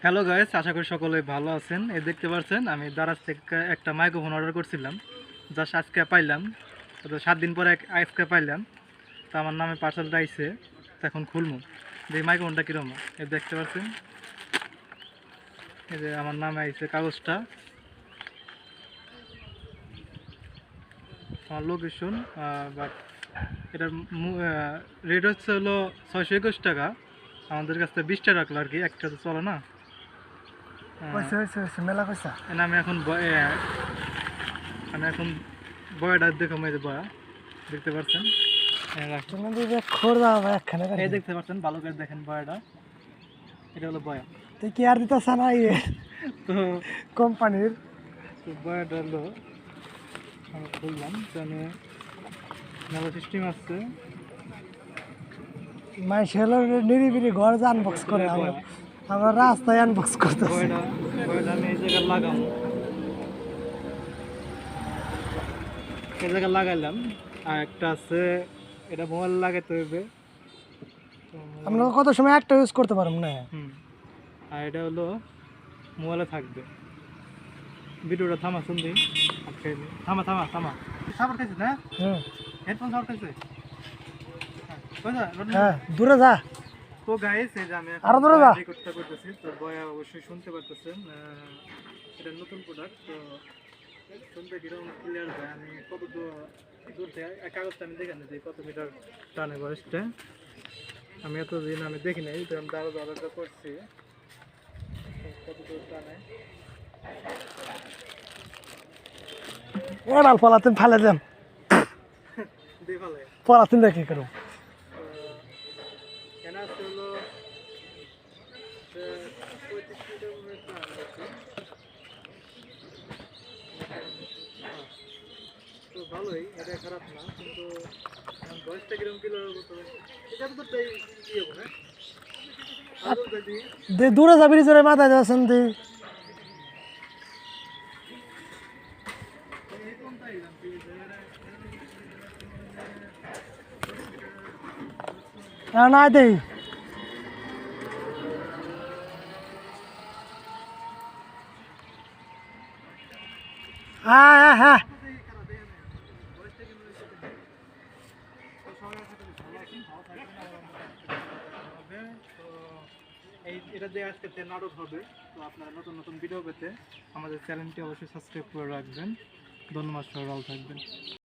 Hello guys আশা করি সকলে ভালো আছেন। এই দেখতে পাচ্ছেন, আমি দারাজ থেকে একটা মাইক্রোফোন অর্ডার করছিলাম। জাস্ট আজকে পাইলাম। তো সাত দিন পরে এক- আজকে পাইলাম। তো আমার নামে পার্সেলটা তো এখন খুলবো। যে মাইক্রোফোনটা কীরকম এই দেখতে পাচ্ছেন। এই যে আমার নামে আইছে কাগজটা। আমার লোকেশন বাট এটার রেট হচ্ছে হলো ছয়শো একুশ টাকা। আমাদের কাছ থেকে বিশটা রাখল আর কি। একটা তো চলে না। কইছে হইছে হইছে মেলা কইছা? এনে আমি এখন আমি এখন বয়াটা দেখো এই যে বয়া দেখতে পাচ্ছেন এই দেখতে পাচ্ছেন ভালো করে দেখেন বয়াটা। এটা হলো বয়া। তুই কি আর দিতাছ না ইয়ে তো কোম্পানির। তো বয়াটা হলো আমি খুললাম তো মেলা সিস্টেম আসছে মাই ছেলে নিরিবিরি ঘর আনবক্স করে আমরা আমরা রাস্তায় আনবক্স করতেছি। আমি এই জায়গায় লাগাইলাম। আর একটা আছে এটা মোবাইল লাগাতে হবে তো আমরা কত সময় একটা ইউজ করতে পারব না? হুম। আর এটা হলো মোবাইলে থাকবে। ভিডিওটা থামা শুনবি? থামা থামা থামা। সাবার খাইছে না? হুম হেডফোন সাবার খাইছে? হ্যাঁ, হ্যাঁ দূরে যা। তো গাইস এই যে আমি আরও দূরে যা। রেকর্ডটা করতেছি তো বয়া অবশ্যই শুনতে পারতেছেন এটা নতুন প্রোডাক্ট তো শুনতে কীরকম ক্লিয়ার হয় আমি কত দূর থেকে কাগজটা আমি দেখে নিই কত মিটার টানে বয়সটা। আমি এতদিন আমি দেখি নাই তো আমি দাঁড়ো দাঁড়াটা করছি কত দূর টানে এড়াল পলাতিন ফেলে দেন দিয়ে ভালো দেখি করো ভালোই, এটা খারাপ না, কিন্তু এখন বয়সটা কীরকম কিলো করতে হবে? এটা তো তাই ইয়ে হবে না আরও যদি দে, দূরে যাবি জোরে মাথায় যাচ্ছেন দি না দেই হ্যাঁ হ্যাঁ হ্যাঁ। তো এই এটা দিয়ে আজকে যে নাটক হবে। তো আপনারা নতুন নতুন ভিডিও পেতে আমাদের চ্যানেলটি অবশ্যই সাবস্ক্রাইব করে রাখবেন। ধন্যবাদ সবাই, ভালো থাকবেন।